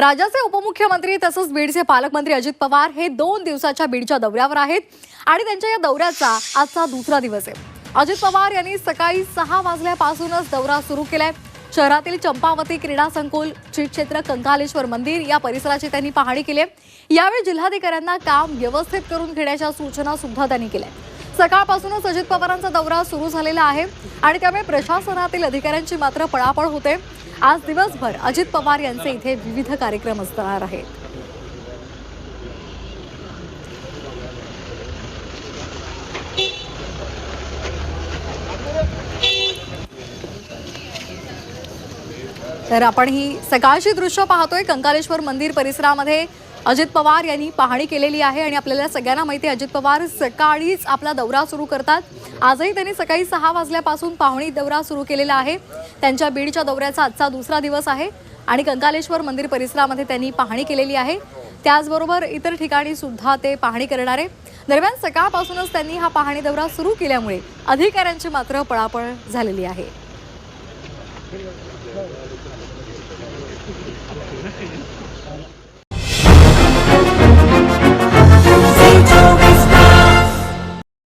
राज्याचे उपमुख्यमंत्री तसंच बीडचे पालकमंत्री अजित पवार हे दोन दिवसाच्या बीडच्या दौऱ्यावर आहेत आणि त्यांच्या या दौऱ्याचा आजचा दुसरा दिवस आहे. अजित पवार यांनी सकाळी सहा वाजल्यापासूनच दौरा सुरू केलाय. शहरातील चंपावती क्रीडा संकुल श्री क्षेत्र कंकालेश्वर मंदिर या परिसराची त्यांनी पाहणी केली यावेळी जिल्हाधिकाऱ्यांना काम व्यवस्थित करून घेण्याच्या सूचना सुद्धा त्यांनी केल्या सकाळपासूनच अजित पवारांचा दौरा सुरू झालेला आहे आणि त्यामुळे प्रशासनातील अधिकाऱ्यांची मात्र पळापळ होते. आज दिवसभर अजित पवार यांचे इथे विविध कार्यक्रम असणार आहेत. तर आपण ही सकाळची दृश्य पाहतोय. कंकालेश्वर मंदिर परिसरामध्ये अजित पवार यांनी पाहणी केलेली आहे आणि आपल्याला सगळ्यांना माहिती आहे अजित पवार सकाळीच आपला दौरा सुरू करतात. आजही त्यांनी सकाळी सहा वाजल्यापासून पाहणी दौरा सुरू केलेला आहे. त्यांच्या बीडच्या दौऱ्याचा आजचा दुसरा दिवस आहे आणि कंकालेश्वर मंदिर परिसरामध्ये त्यांनी पाहणी केलेली आहे. त्याचबरोबर इतर ठिकाणी सुद्धा ते पाहणी करणार. आहे दरम्यान सकाळपासूनच त्यांनी हा पाहणी दौरा सुरू केल्यामुळे अधिकाऱ्यांची मात्र पळापळ झालेली आहे. Thank you.